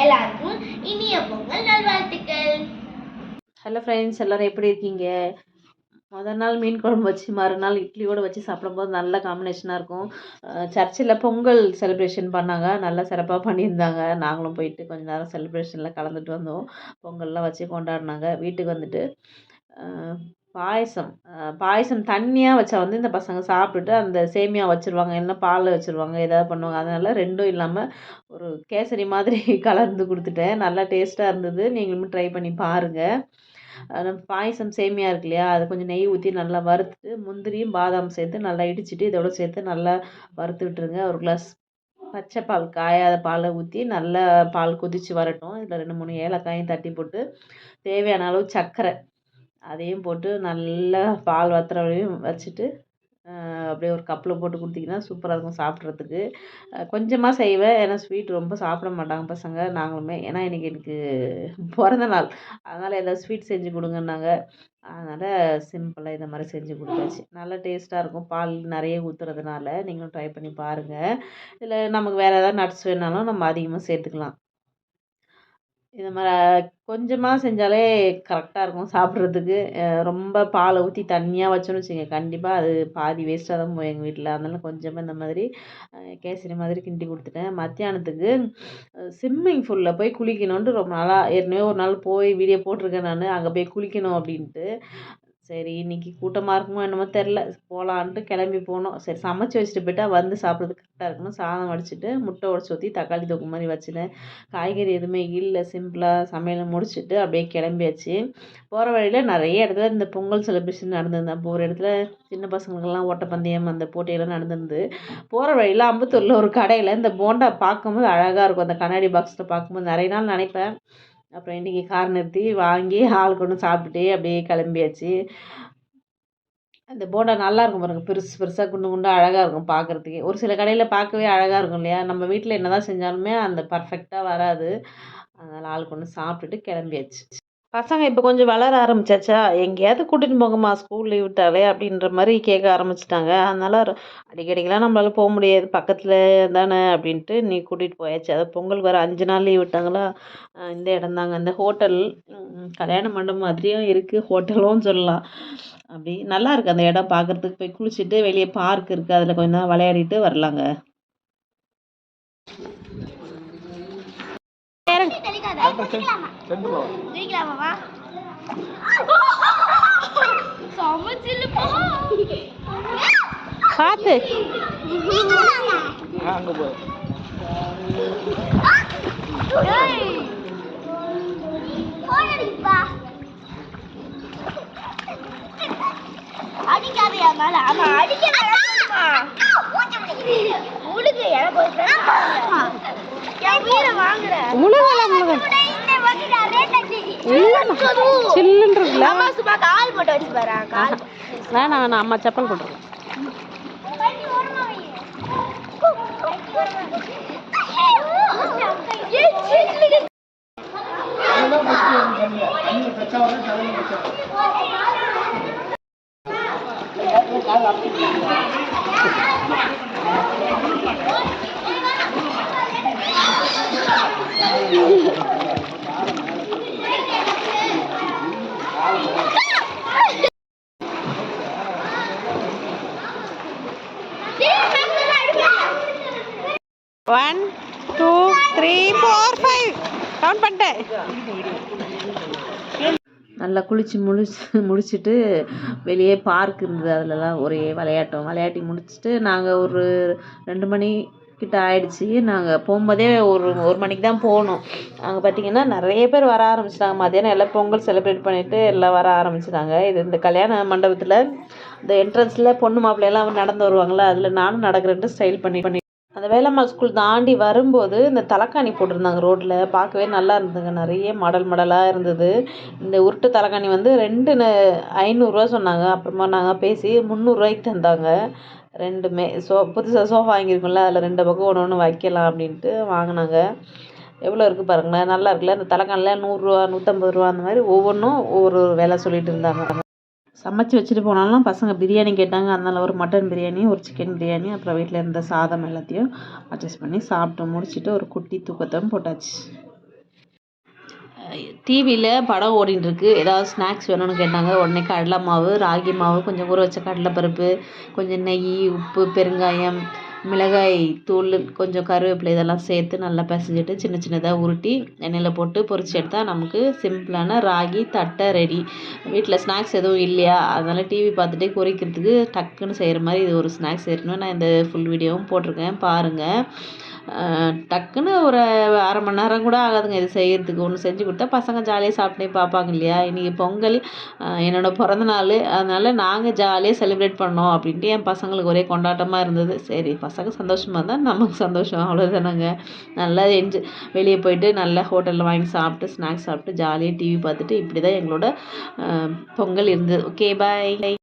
எல்லாருக்கும் இனிய பொங்கல் நல்வாழ்த்துக்கள். ஹலோ ஃப்ரெண்ட்ஸ் எல்லோரும் எப்படி இருக்கீங்க? முதல் நாள் மீன் குழம்பு வச்சு மறுநாள் இட்லியோடு வச்சு சாப்பிடும்போது நல்ல காம்பினேஷனாக இருக்கும். சர்ச்சில் பொங்கல் செலிப்ரேஷன் பண்ணாங்க. நல்லா சிறப்பாக பண்ணியிருந்தாங்க. நாங்களும் போயிட்டு கொஞ்ச நேரம் செலிப்ரேஷனில் கலந்துட்டு வந்தோம். பொங்கல்லாம் வச்சு கொண்டாடினாங்க. வீட்டுக்கு வந்துட்டு பாயசம். பாயசம் தண்ணியாக வச்சா வந்து இந்த பசங்க சாப்பிட்டுட்டு அந்த சேமியா வச்சுருவாங்க இல்லைன்னா பாலில் வச்சுருவாங்க ஏதாவது பண்ணுவாங்க. அதனால் ரெண்டும் இல்லாமல் ஒரு கேசரி மாதிரி கலந்து கொடுத்துட்டேன். நல்லா டேஸ்ட்டாக இருந்தது. நீங்களும் ட்ரை பண்ணி பாருங்கள் பாயசம் சேமியா இருக்கு இல்லையா? அதை கொஞ்சம் நெய் ஊற்றி நல்லா வறுத்துட்டு முந்திரியும் பாதாம் சேர்த்து நல்லா இடிச்சிட்டு இதோட சேர்த்து நல்லா வறுத்து விட்டுருங்க. ஒரு கிளாஸ் பச்சை பால் காயாத பாலை ஊற்றி நல்லா பால் கொதித்து வரட்டும். இதில் ரெண்டு மூணு ஏலக்காயும் தட்டி போட்டு தேவையான அளவு சர்க்கரை அதையும் போட்டு நல்லா பால் வத்துற வரையும் வச்சுட்டு அப்படியே ஒரு கப்பில் போட்டு கொடுத்தீங்கன்னா சூப்பராக இருக்கும் சாப்பிட்றதுக்கு. கொஞ்சமாக செய்வேன். ஏன்னா ஸ்வீட் ரொம்ப சாப்பிட மாட்டாங்க பசங்க நாங்களுமே. ஏன்னா இன்றைக்கி எனக்கு பிறந்த நாள். அதனால் ஏதாவது ஸ்வீட் செஞ்சு கொடுங்கன்னாங்க. அதனால் சிம்பிளாக இதை மாதிரி செஞ்சு கொடுத்தாச்சு. நல்லா டேஸ்ட்டாக இருக்கும். பால் நிறைய ஊற்றுறதுனால நீங்களும் ட்ரை பண்ணி பாருங்கள் இதில் நமக்கு வேறு ஏதாவது நட்ஸ் வேணாலும் நம்ம அதிகமாக சேர்த்துக்கலாம். இது மாதிரி கொஞ்சமாக செஞ்சாலே கரெக்டாக இருக்கும் சாப்பிட்றதுக்கு. ரொம்ப பாலை ஊற்றி தண்ணியாக வச்சோம்னு வச்சுங்க கண்டிப்பாக அது பாதி வேஸ்ட்டாக தான் போகும் எங்கள் வீட்டில் அதனால் கொஞ்சமாக இந்த மாதிரி கேசரி மாதிரி கிண்டி கொடுத்துட்டேன். மத்தியானத்துக்கு ஸ்விம்மிங் ஃபூலில் போய் குளிக்கணுன்ட்டு ரொம்ப நாளாக ஏற்கனவே ஒரு நாள் போய் வீடியோ போட்டிருக்கேன் நான். அங்கே போய் குளிக்கணும் அப்படின்ட்டு. சரி இன்னைக்கு கூட்டமாக இருக்குமோ என்னமோ தெரில போகலான்ட்டு கிளம்பி போனோம். சரி சமைச்சி வச்சுட்டு போயிட்டா வந்து சாப்பிட்றதுக்கு கரெக்டாக இருக்கணும். சாதம் வடிச்சிட்டு முட்டை உடச்சி ஊற்றி தக்காளி தொக்கு மாதிரி வச்சுட்டேன் காய்கறி எதுவுமே இல்லை சிம்பிளாக சமையலை முடிச்சுட்டு அப்படியே கிளம்பியாச்சு. போகிற வழியில் நிறைய இடத்துல இந்த பொங்கல் செலிப்ரேஷன் நடந்திருந்தேன் அப்போ ஒரு இடத்துல சின்ன பசங்களுக்கெல்லாம் ஓட்டப்பந்தயம் அந்த போட்டியெல்லாம் நடந்திருந்து போகிற வழியில் அம்பத்தூரில் ஒரு கடையில் இந்த போண்டா பார்க்கும்போது அழகாக இருக்கும். அந்த கண்ணாடி பாக்ஸில் பார்க்கும்போது நிறைய நாள் நினைப்பேன். அப்புறம் இன்றைக்கி கார் நிறுத்தி வாங்கி ஆளுக்கு ஒன்று சாப்பிட்டு அப்படியே கிளம்பியாச்சு. அந்த போண்டா நல்லா இருக்கும் பாருங்கள் பெருசு பெருசாக குண்டு குண்டாக அழகாக இருக்கும் பார்க்குறதுக்கே ஒரு சில கடையில் பார்க்கவே அழகாக இருக்கும் இல்லையா? நம்ம வீட்டில் என்ன தான் செஞ்சாலுமே அந்த பர்ஃபெக்டாக வராது. அதனால் ஆளுக்கு ஒன்று சாப்பிட்டுட்டு கிளம்பியாச்சு. பசங்க இப்போ கொஞ்சம் வளர ஆரம்பிச்சாச்சா? எங்கேயாவது கூட்டின்னு போங்கம்மா ஸ்கூல் லீவ் விட்டாலே அப்படின்ற மாதிரி கேட்க ஆரம்பிச்சிட்டாங்க. அதனால் அடிக்கடிக்கெலாம் நம்மளால் போக முடியாது. பக்கத்தில் தானே அப்படின்ட்டு நீ கூட்டிகிட்டு போயாச்சு. அது பொங்கல் வர அஞ்சு நாள் லீவ் விட்டாங்களா? இந்த இடம் தாங்க. இந்த ஹோட்டல் கல்யாண மண்டபம் மாதிரியும் இருக்குது ஹோட்டலும் சொல்லலாம். அப்படி நல்லா இருக்குது அந்த இடம் பார்க்குறதுக்கு போய் குளிச்சுட்டு வெளியே பார்க் இருக்குது அதில் கொஞ்ச நேரம் விளையாடிட்டு வரலாங்க. சமைச்சிருப்பா பார்த்து அங்கே போ. அடிக்காதையா மேல ஆமா வேணாம் வேணாம் அம்மா செப்பல் போட்டுருக்கேன் வண்டி one two three four five count பண்ணிட்டேன். நல்லா குளிச்சு முடிச்சு முடிச்சுட்டு வெளியே பார்க் இருந்தது. அதிலலாம் ஒரே விளையாட்டம். விளையாட்டி முடிச்சுட்டு நாங்கள் ஒரு ரெண்டு மணி கிட்ட ஆயிடுச்சு. நாங்கள் போகும்போதே ஒரு ஒரு மணிக்கு தான் போனோம். அங்கே பார்த்தீங்கன்னா நிறைய பேர் வர ஆரம்பிச்சிட்டாங்க. மதியானம் எல்லாம் பொங்கல் செலிப்ரேட் பண்ணிவிட்டு எல்லாம் வர ஆரம்பிச்சிட்டாங்க. இது இந்த கல்யாண மண்டபத்தில் இந்த என்ட்ரன்ஸில் பொண்ணு மாப்பிள்ளையெல்லாம் நடந்து வருவாங்களா அதில் நானும் நடக்கிறேன்ட்டு ஸ்டைல் பண்ணி பண்ணி அந்த வேலம்மா ஸ்கூல் தாண்டி வரும்போது இந்த தலைக்காணி போட்டிருந்தாங்க ரோட்டில் பார்க்கவே நல்லா இருந்ததுங்க. நிறைய மாடல் மாடலாக இருந்தது. இந்த உருட்டு தலைக்காணி வந்து ரெண்டு ஐநூறுரூவா சொன்னாங்க. அப்புறமா நாங்கள் பேசி முந்நூறுரூவாய்க்கு தந்தாங்க. ரெண்டுமே. சோ புதுசாக சோஃபா வாங்கியிருக்கோம்ல அதில் ரெண்டு பக்கம் ஒன்று ஒன்று வைக்கலாம் அப்படின்ட்டு வாங்கினாங்க. எவ்வளோ இருக்குது பாருங்களேன். நல்லா இருக்குல்ல. இந்த தலைக்காணில் நூறுரூவா நூற்றம்பது ரூபா அந்த மாதிரி ஒவ்வொன்றும் ஒவ்வொரு விலை சொல்லிட்டு இருந்தாங்க. சமைச்சு வச்சுட்டு போனாலும் பசங்க பிரியாணி கேட்டாங்க. அதனால் ஒரு மட்டன் பிரியாணி ஒரு சிக்கன் பிரியாணி அப்புறம் வீட்டில் இருந்த சாதம் எல்லாத்தையும் அட்ஜஸ்ட் பண்ணி சாப்பிட்டு முடிச்சுட்டு ஒரு குட்டி தூக்கத்தையும் போட்டாச்சு. டிவியில் படம் ஓடின்னு ஏதாவது ஸ்நாக்ஸ் வேணும்னு கேட்டாங்க. உடனே கடலை மாவு ராகி மாவு கொஞ்சம் ஊற வச்ச கடலைப்பருப்பு கொஞ்சம் நெய் உப்பு பெருங்காயம் மிளகாய் தூள் கொஞ்சம் கருவேப்பிலை இதெல்லாம் சேர்த்து நல்லா பிசைஞ்சிட்டு சின்ன சின்னதாக உருட்டி எண்ணெயில் போட்டு பொரிச்சு எடுத்தால் நமக்கு சிம்பிளான ராகி தட்டை ரெடி வீட்டில் ஸ்நாக்ஸ் எதுவும் இல்லையா? அதனால் டிவி பார்த்துட்டே குறைக்கிறதுக்கு டக்குன்னு செய்கிற மாதிரி இது ஒரு ஸ்நாக்ஸ் செய்யணும் நான் இந்த ஃபுல் வீடியோவும் போட்டிருக்கேன். பாருங்கள் டக்குன்னு ஒரு அரை மணி நேரம் கூட ஆகாதுங்க. இது செய்கிறதுக்கு ஒன்று செஞ்சு கொடுத்தா பசங்க ஜாலியாக சாப்பிட்டே பார்ப்பாங்க இல்லையா? இன்றைக்கி பொங்கல் என்னோடய பிறந்தநாள் அதனால் நாங்கள் ஜாலியாக செலிப்ரேட் பண்ணோம் அப்படின்ட்டு என் பசங்களுக்கு ஒரே கொண்டாட்டமாக இருந்தது. சரி பசங்க சந்தோஷமாக இருந்தால் நமக்கு சந்தோஷம். அவ்வளோதானங்க நல்லா என்ஜாய் வெளியே போயிட்டு நல்லா ஹோட்டலில் வாங்கி சாப்பிட்டு ஸ்நாக்ஸ் சாப்பிட்டு ஜாலியாக டிவி பார்த்துட்டு இப்படி தான் எங்களோட பொங்கல் இருந்தது. Okay bye